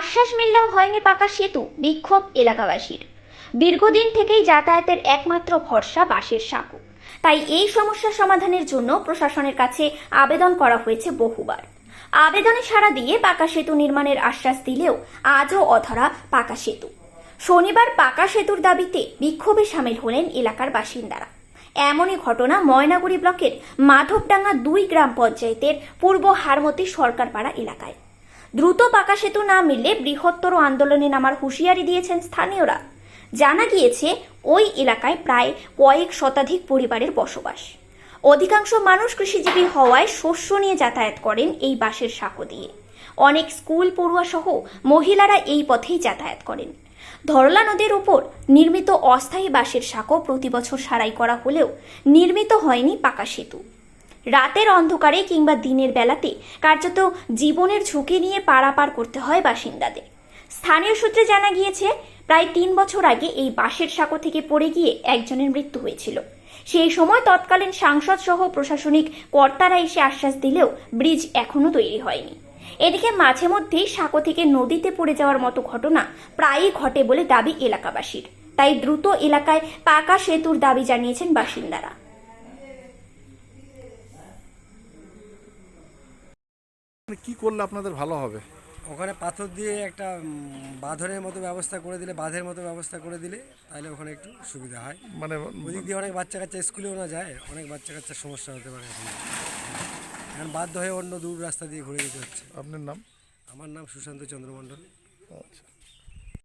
আশ্বাস মিললেও হয়নি পাকা সেতু, বিক্ষোভ এলাকাবাসীর। দীর্ঘদিন থেকেই যাতায়াতের একমাত্র ভরসা বাসের সাঁকো। তাই এই সমস্যা সমাধানের জন্য প্রশাসনের কাছে আবেদন করা হয়েছে বহুবার। আবেদনে সাড়া দিয়ে পাকা সেতু নির্মাণের আশ্বাস দিলেও আজও অধরা পাকা সেতু। শনিবার পাকা সেতুর দাবিতে বিক্ষোভে সামিল হলেন এলাকার বাসিন্দারা। এমনই ঘটনা ময়নাগুড়ি ব্লকের মাধবডাঙ্গা দুই গ্রাম পঞ্চায়েতের পূর্ব হারমতি সরকারপাড়া এলাকায়। দ্রুত পাকা সেতু না মিললে বৃহত্তর আন্দোলনে নামার হুঁশিয়ারি দিয়েছেন স্থানীয়রা। জানা গিয়েছে, ওই এলাকায় প্রায় কয়েক শতাধিক পরিবারের বসবাস। অধিকাংশ মানুষ কৃষিজীবী হওয়ায় শস্য নিয়ে যাতায়াত করেন এই বাসের সাঁকো দিয়ে। অনেক স্কুল পড়ুয়া সহ মহিলারা এই পথেই যাতায়াত করেন। ধরলা নদীর উপর নির্মিত অস্থায়ী বাসের সাঁকো প্রতি বছর সারাই করা হলেও নির্মিত হয়নি পাকা সেতু। রাতের অন্ধকারে কিংবা দিনের বেলাতে কার্যত জীবনের ঝুঁকি নিয়ে পারাপার করতে হয় বাসিন্দাদের। স্থানীয় সূত্রে জানা গিয়েছে, প্রায় তিন বছর আগে এই বাঁশের সাঁকো থেকে পড়ে গিয়ে একজনের মৃত্যু হয়েছিল। সেই সময় তৎকালীন সাংসদ সহ প্রশাসনিক কর্তারা এসে আশ্বাস দিলেও ব্রিজ এখনও তৈরি হয়নি। এদিকে মাঝে মধ্যেই সাঁকো থেকে নদীতে পড়ে যাওয়ার মতো ঘটনা প্রায়ই ঘটে বলে দাবি এলাকাবাসীর। তাই দ্রুত এলাকায় পাকা সেতুর দাবি জানিয়েছেন বাসিন্দারা। কি করলে আপনাদের ভালো হবে? ওখানে পাথর দিয়ে একটা বাঁধনের মতো ব্যবস্থা করে দিলে বাঁধের মতো ব্যবস্থা করে দিলে তাহলে ওখানে একটু সুবিধা হয়। মানে ওদিক দিয়ে অনেক বাচ্চা কাচ্চা স্কুলেও না যায় অনেক বাচ্চা কাচ্চার সমস্যা হতে পারে এখন। এখন বাধ্য হয়ে অন্য দূর রাস্তা দিয়ে ঘুরে যেতে হচ্ছে। আপনার নাম? আমার নাম সুশান্ত চন্দ্রমণ্ডল আচ্ছা।